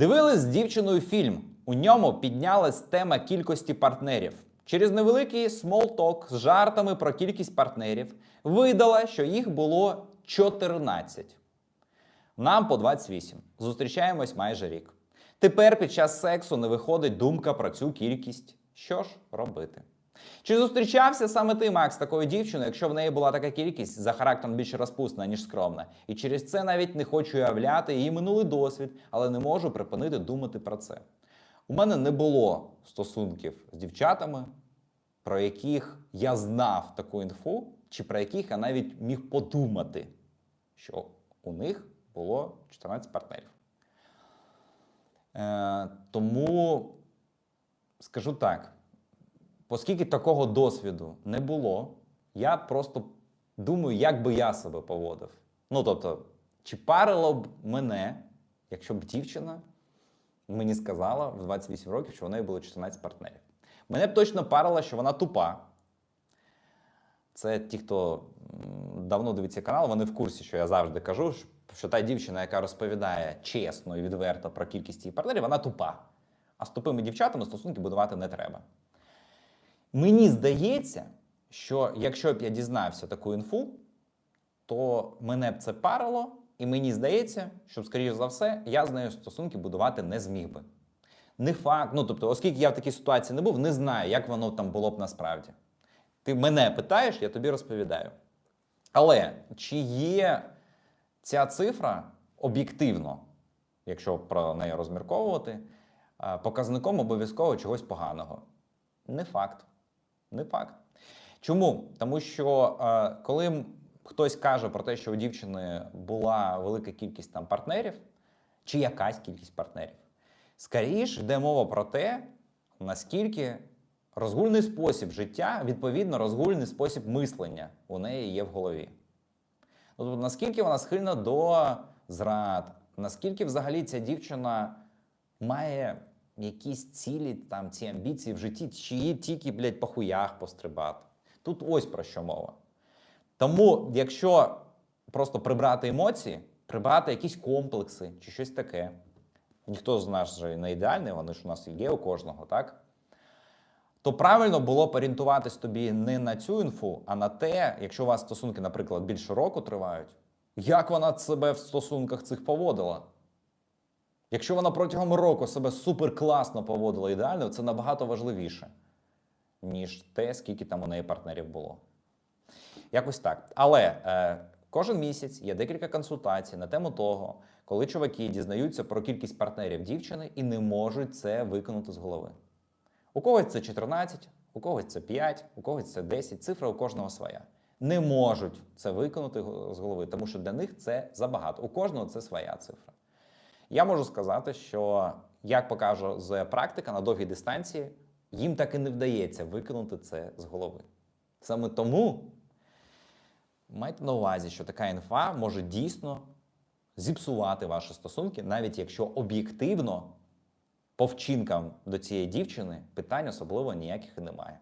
Дивились з дівчиною фільм. У ньому піднялась тема кількості партнерів. Через невеликий talk з жартами про кількість партнерів видала, що їх було 14. Нам по 28. Зустрічаємось майже рік. Тепер під час сексу не виходить думка про цю кількість. Що ж робити? Чи зустрічався саме ти, Макс, такою дівчиною, якщо в неї була така кількість за характером більше розпусна, ніж скромна? І через це навіть не хочу уявляти її минулий досвід, але не можу припинити думати про це. У мене не було стосунків з дівчатами, про яких я знав таку інфу, чи про яких я навіть міг подумати, що у них було 14 партнерів. Е, тому скажу так, оскільки такого досвіду не було, я просто думаю, як би я себе поводив. Ну, тобто, чи парило б мене, якщо б дівчина мені сказала в 28 років, що у неї було 14 партнерів. Мене б точно парило, що вона тупа. Це ті, хто давно дивиться канал, вони в курсі, що я завжди кажу, що та дівчина, яка розповідає чесно і відверто про кількість її партнерів, вона тупа. А з тупими дівчатами стосунки будувати не треба. Мені здається, що якщо б я дізнався таку інфу, то мене б це парило, і мені здається, що, скоріше за все, я з нею стосунки будувати не зміг би. Не факт, ну тобто, оскільки я в такій ситуації не був, не знаю, як воно там було б насправді. Ти мене питаєш, я тобі розповідаю. Але чи є ця цифра об'єктивно, якщо про неї розмірковувати, показником обов'язково чогось поганого? Не факт. Не факт. Чому? Тому що е, коли хтось каже про те, що у дівчини була велика кількість там партнерів, чи якась кількість партнерів, скоріше йде мова про те, наскільки розгульний спосіб життя, відповідно, розгульний спосіб мислення у неї є в голові. Тобто, наскільки вона схильна до зрад, наскільки взагалі ця дівчина має якісь цілі, там, ці амбіції в житті, чи їй тільки, блядь, по хуях пострибати. Тут ось про що мова. Тому, якщо просто прибрати емоції, прибрати якісь комплекси чи щось таке, ніхто з нас же не ідеальний, вони ж у нас є у кожного, так? То правильно було б орієнтуватись тобі не на цю інфу, а на те, якщо у вас стосунки, наприклад, більше року тривають, як вона себе в стосунках цих поводила. Якщо вона протягом року себе супер класно поводила ідеально, це набагато важливіше, ніж те, скільки там у неї партнерів було. Якось так. Але е, кожен місяць є декілька консультацій на тему того, коли чуваки дізнаються про кількість партнерів дівчини і не можуть це виконати з голови. У когось це 14, у когось це 5, у когось це 10, цифра у кожного своя. Не можуть це виконати з голови, тому що для них це забагато. У кожного це своя цифра. Я можу сказати, що, як покаже з практика на довгій дистанції, їм так і не вдається виконати це з голови. Саме тому майте на увазі, що така інфа може дійсно зіпсувати ваші стосунки, навіть якщо об'єктивно по вчинкам до цієї дівчини питань особливо ніяких і немає.